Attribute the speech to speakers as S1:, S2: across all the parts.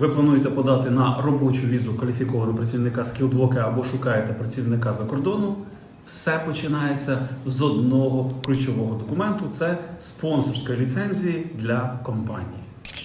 S1: Ви плануєте подати на робочу візу кваліфікованого працівника скілдвока або шукаєте працівника за кордону. Все починається з одного ключового документу це спонсорської ліцензії для компанії.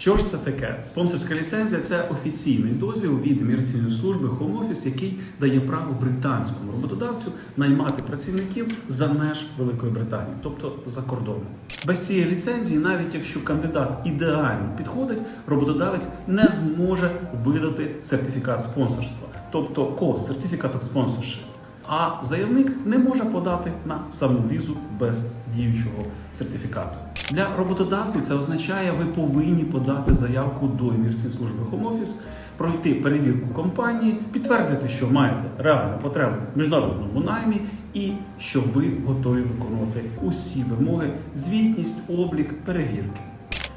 S1: Що ж це таке? Спонсорська ліцензія це офіційний дозвіл від імміграційної служби Home Office, який дає право британському роботодавцю наймати працівників за меж Великої Британії, тобто за кордоном. Без цієї ліцензії, навіть якщо кандидат ідеально підходить, роботодавець не зможе видати сертифікат спонсорства, тобто COS – Certificate of А заявник не може подати на саму візу без діючого сертифікату. Для роботодавців це означає, ви повинні подати заявку до імміграційної служби Home Office, пройти перевірку компанії, підтвердити, що маєте реальну потребу в міжнародному наймі і що ви готові виконувати усі вимоги, звітність, облік, перевірки.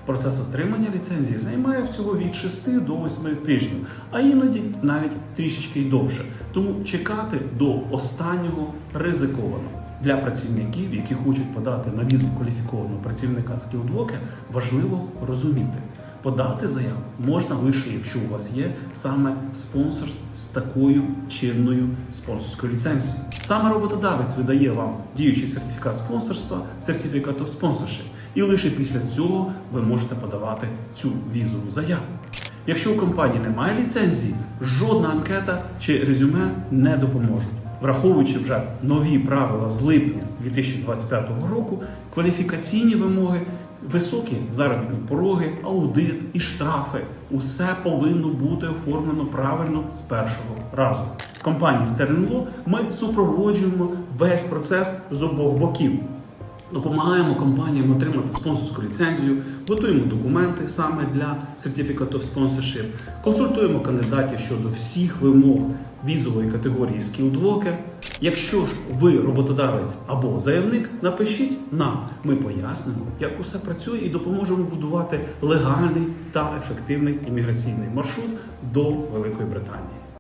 S1: Процес отримання ліцензії займає всього від 6 до 8 тижнів, а іноді навіть трішечки й довше. Тому чекати до останнього ризиковано. Для працівників, які хочуть подати на візу кваліфікованого працівника скілдвока, важливо розуміти. Подати заяву можна лише якщо у вас є саме спонсор з такою чинною спонсорською ліцензією. Саме роботодавець видає вам діючий сертифікат спонсорства, сертифікат of sponsorship, і лише після цього ви можете подавати цю візову заяву. Якщо у компанії немає ліцензії, жодна анкета чи резюме не допоможуть. Враховуючи вже нові правила з липня 2025 року, кваліфікаційні вимоги, високі заробітні пороги, аудит і штрафи усе повинно бути оформлено правильно з першого разу. Компанії Стерлінло ми супроводжуємо весь процес з обох боків. Допомагаємо компаніям отримати спонсорську ліцензію, готуємо документи саме для Certificate of Sponsorship, консультуємо кандидатів щодо всіх вимог візової категорії Skilled Worker. Якщо ж ви роботодавець або заявник, напишіть нам. Ми пояснимо, як усе працює, і допоможемо будувати легальний та ефективний імміграційний маршрут до Великої Британії.